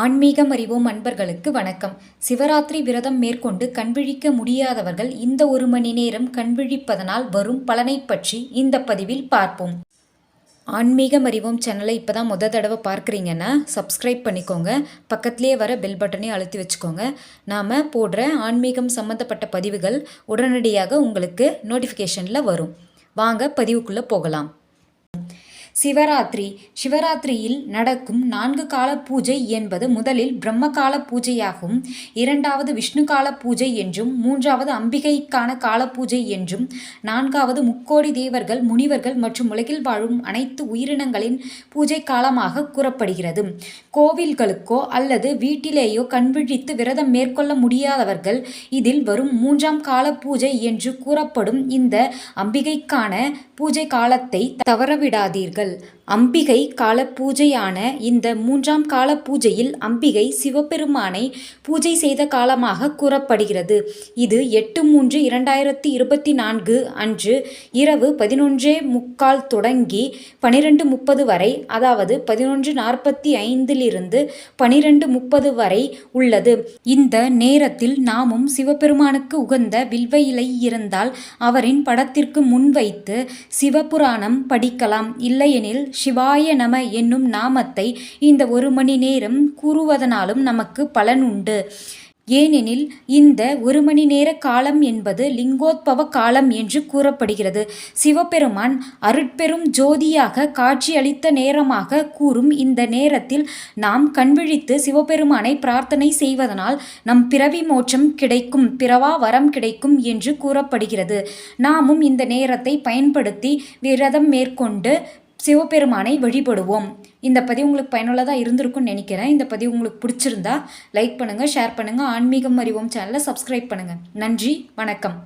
ஆன்மீகம் அறிவோம் அன்பர்களுக்கு வணக்கம். சிவராத்திரி விரதம் மேற்கொண்டு கண்விழிக்க முடியாதவர்கள் இந்த ஒரு மணி நேரம் கண்விழிப்பதனால் வரும் பலனை பற்றி இந்த பதிவில் பார்ப்போம். ஆன்மீகம் அறிவோம் சேனலை இப்போ தான் முத தடவை பார்க்குறீங்கன்னா சப்ஸ்கிரைப் பண்ணிக்கோங்க. பக்கத்துலேயே வர பெல் பட்டனையும் அழுத்தி வச்சுக்கோங்க. நாம் போடுற ஆன்மீகம் சம்மந்தப்பட்ட பதிவுகள் உடனடியாக உங்களுக்கு நோட்டிஃபிகேஷனில் வரும். வாங்க பதிவுக்குள்ளே போகலாம். சிவராத்திரி. சிவராத்திரியில் நடக்கும் நான்கு கால பூஜை என்பது முதலில் பிரம்ம கால பூஜையாகும். இரண்டாவது விஷ்ணு கால பூஜை என்றும் மூன்றாவது அம்பிகைக்கான கால பூஜை என்றும் நான்காவது முக்கோடி தேவர்கள் முனிவர்கள் மற்றும் உலகில் வாழும் அனைத்து உயிரினங்களின் பூஜை காலமாக கூறப்படுகிறது. கோவில்களுக்கோ அல்லது வீட்டிலேயோ கண்விழித்து விரதம் மேற்கொள்ள முடியாதவர்கள் இதில் வரும் மூன்றாம் கால பூஜை என்று கூறப்படும் இந்த அம்பிகைக்கான பூஜை காலத்தை தவறவிடாதீர்கள். will, அம்பிகை கால பூஜையான இந்த மூன்றாம் கால பூஜையில் அம்பிகை சிவபெருமானை பூஜை செய்த காலமாக கூறப்படுகிறது. இது எட்டு மூன்று இரண்டாயிரத்தி இருபத்தி நான்கு அன்று இரவு பதினொன்றே முக்கால் தொடங்கி பனிரெண்டு முப்பது வரை அதாவது பதினொன்று நாற்பத்தி ஐந்திலிருந்து பனிரெண்டு முப்பது வரை உள்ளது. இந்த நேரத்தில் நாமும் சிவபெருமானுக்கு உகந்த வில்வ இலை இருந்தால் அவரின் படத்திற்கு முன்வைத்து சிவபுராணம் படிக்கலாம். இல்லையெனில் சிவாய நம என்னும் நாமத்தை இந்த ஒரு மணி நேரம் கூறுவதனாலும் நமக்கு பலன் உண்டு ஏனெனில் இந்த ஒரு மணி நேர காலம் என்பது லிங்கோத்பவ காலம் என்று கூறப்படுகிறது. சிவபெருமான் அருட்பெரும் ஜோதியாக காட்சியளித்த நேரமாக கூறும் இந்த நேரத்தில் நாம் கண்விழித்து சிவபெருமானை பிரார்த்தனை செய்வதனால் நம் பிறவி மோட்சம் கிடைக்கும் பிறவா வரம் கிடைக்கும் என்று கூறப்படுகிறது. நாமும் இந்த நேரத்தை பயன்படுத்தி விரதம் மேற்கொண்டு சிவபெருமானை வழிபடுவோம். இந்த பதிவு உங்களுக்கு பயனுள்ளதாக இருந்திருக்கும்னு நினைக்கிறேன். இந்த பதிவு உங்களுக்கு பிடிச்சிருந்தா லைக் பண்ணுங்கள் ஷேர் பண்ணுங்கள் ஆன்மீகம் அறிவோம் சேனலை சப்ஸ்கிரைப் பண்ணுங்கள் நன்றி வணக்கம்.